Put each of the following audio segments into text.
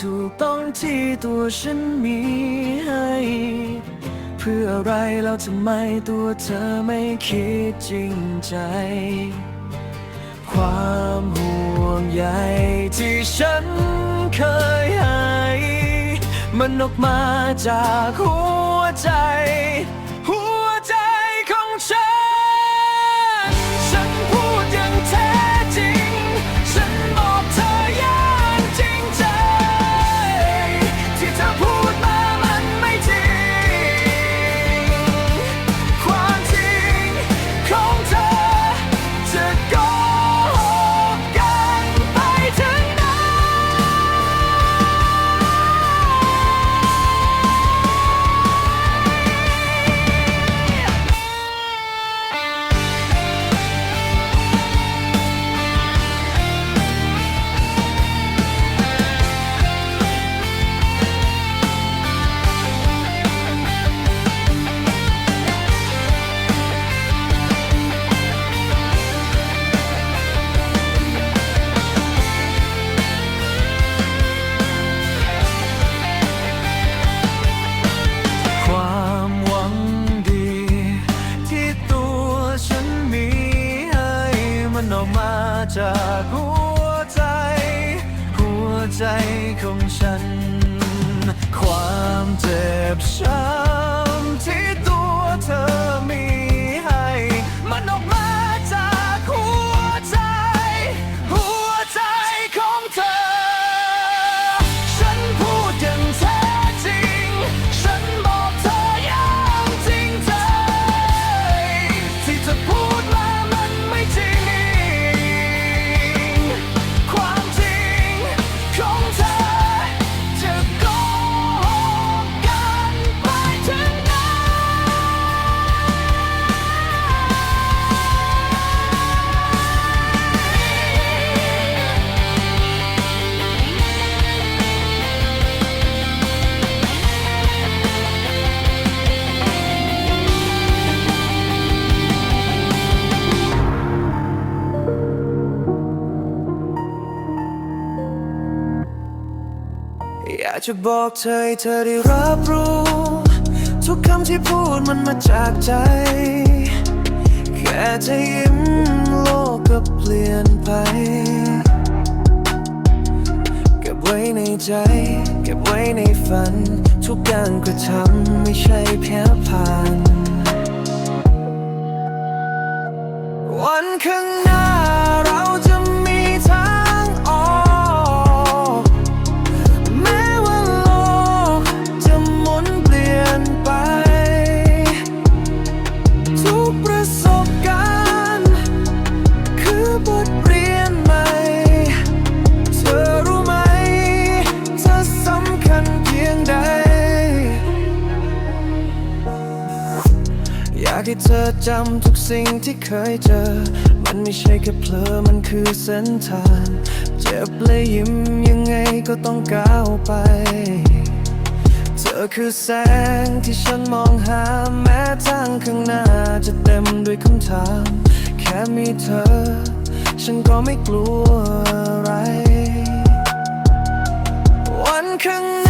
ถูกต้องที่ตัวฉันมีให้ เพื่ออะไรแล้วทำไมตัวเธอไม่คิดจริงใจ ความห่วงใยที่ฉันเคยให้ มันออกมาจากหัวใจ จะบอกเธอให้เธอได้รับรู้ ทุกคำที่พูดมันมาจากใจ แค่เธอยิ้มโลกก็เปลี่ยนไป เก็บไว้ในใจ เก็บไว้ในฝัน ทุกการกระทำไม่ใช่เพียงผ่าน วันข้างหน้า ที่เคยเจอ มันไม่ใช่แค่เพลอมันคือเส้นทาง เจ็บและยิ้มยังไงก็ต้องก้าวไป เธอคือแสงที่ฉันมองหาแม้ทางข้างหน้าจะเต็มด้วยคำถาม แค่มีเธอ ฉันก็ไม่กลัวอะไร วันข้าง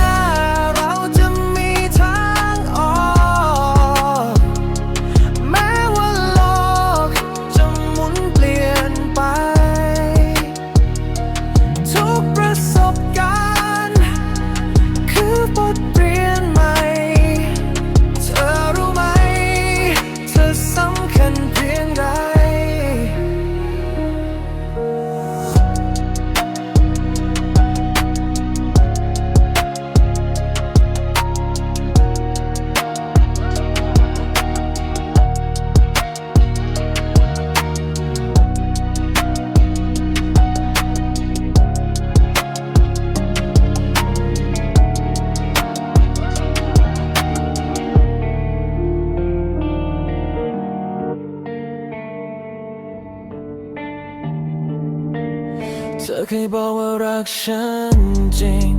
ให้บอกว่ารักฉันจริง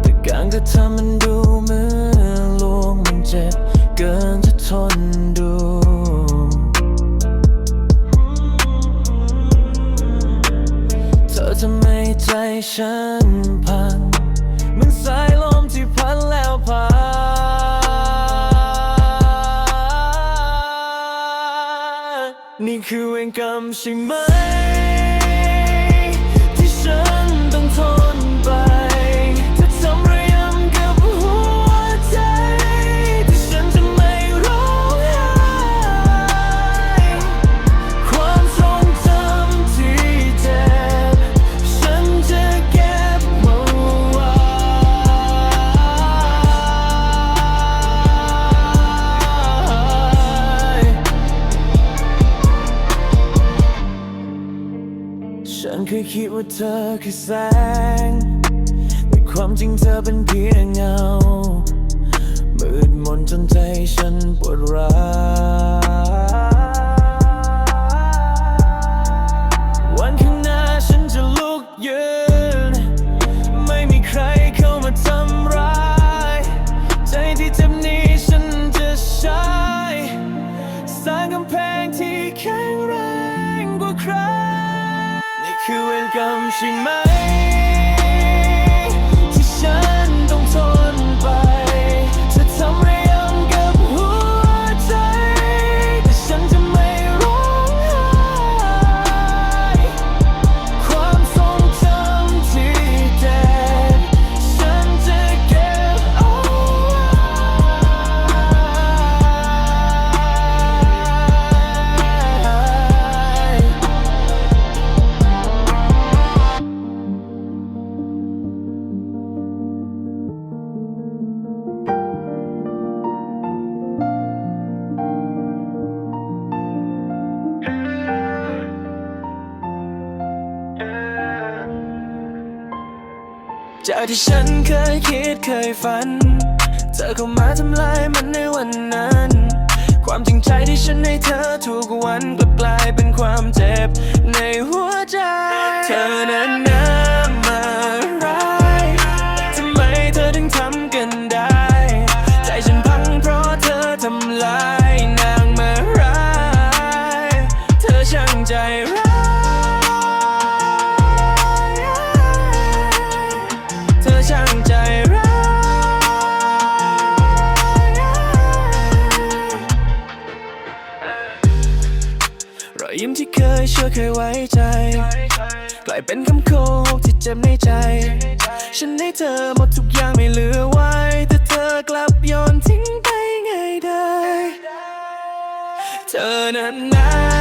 แต่การกระทำมันดูเหมือนลวงมันเจ็บ เกินจะทนดู เธอทำให้ใจฉันพังมันสายลมที่พัดแล้วพัดนี่คือเวรกรรมใช่ไหม ว่าเธอคือแสง แต่ความจริงเธอเป็นเพียงเงา มืดมนจนใจฉันปวดร้าว จากที่ฉันเคยคิดเคยฝัน เธอเข้ามาทำลายมันในวันนั้น ความจริงใจที่ฉันให้เธอทุกวันกลับกลายเป็นความเจ็บในหัวใจ เธอนั้น เคยไว้ใจ กลายเป็นคำโกหกที่เจ็บในใจ ฉันให้เธอหมดทุกอย่างไม่เหลือไว้ แต่เธอกลับโยนทิ้งไปไงได้ เธอนั้นน่า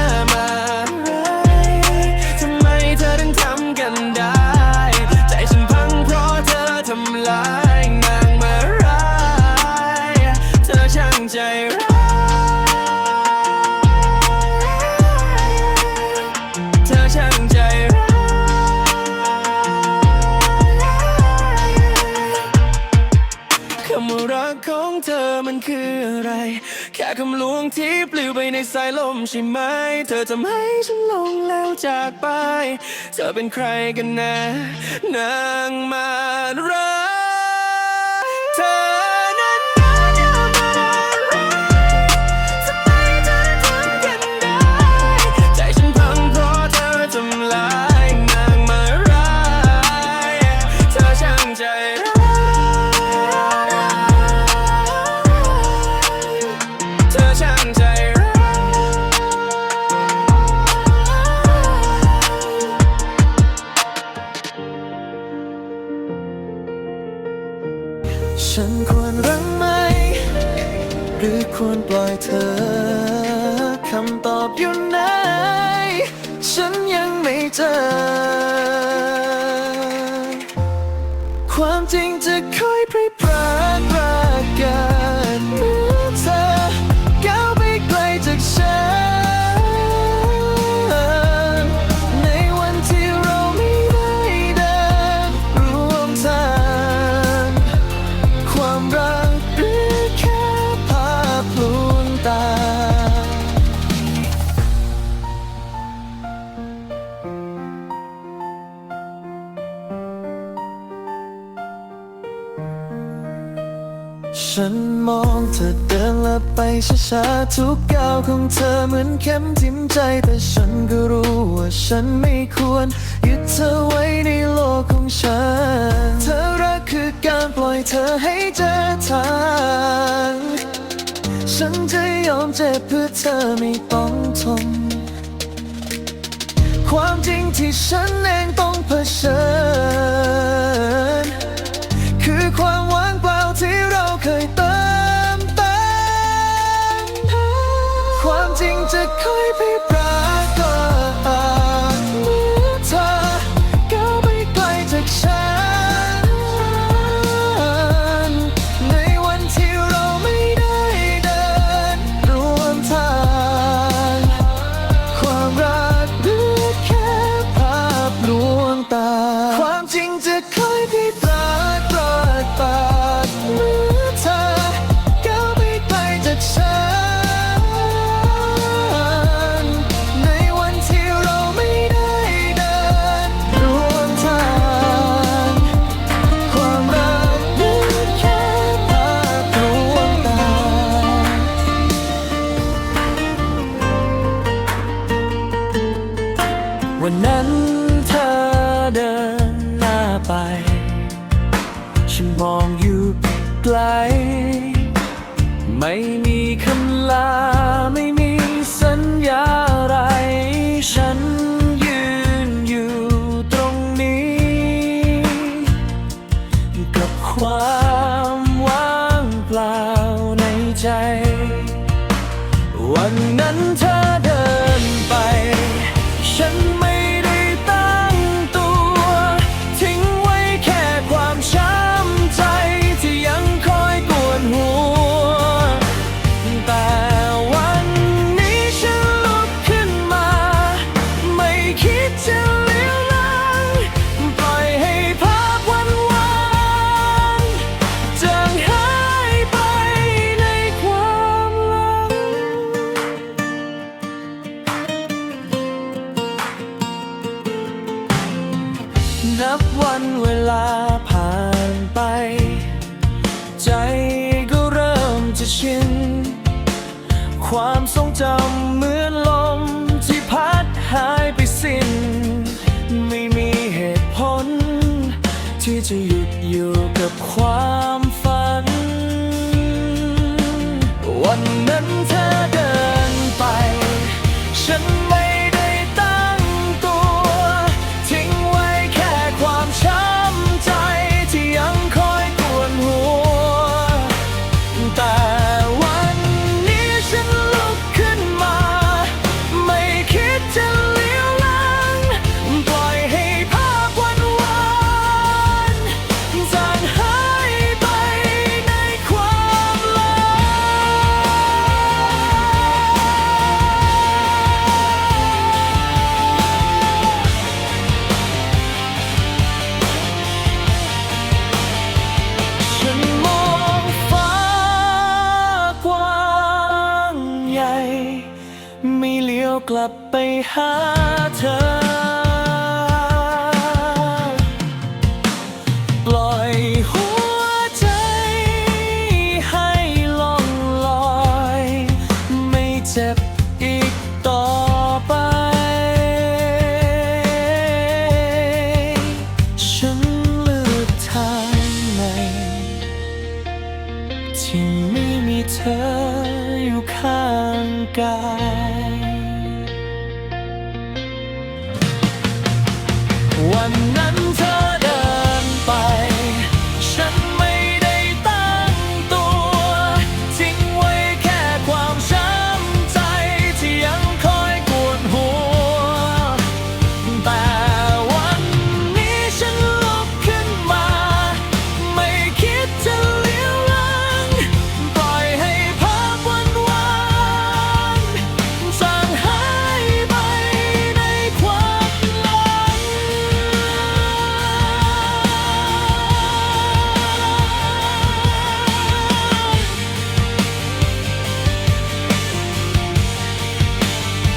ค่คำลวงที่ปลิวไปในสายลมใช่ไหม เธอทำให้ฉันหลงแล้วจากไป เธอเป็นใครกันนะ นางมารา หรือควรปล่อยเธอ คำตอบอยู่ไหน ฉันยังไม่เจอ ความจริงจะค ช้าๆทุกก้าวของเธอเหมือนเข้มทิ่มใจ แต่ฉันก็รู้ว่าฉันไม่ควร ยึดเธอไว้ในโลกของฉัน เธอรักคือการปล่อยเธอให้เจอทางฉันจะยอมเจ็บเพื่อเธอไม่ต้องทน ความจริงที่ฉันเองต้องเผชิญิน ความทรงจำเหมือนลมที่พัดหายไปสิ้น ไม่มีเหตุผล ที่จะหยุดอยู่กับความ กลับไปหาเธอ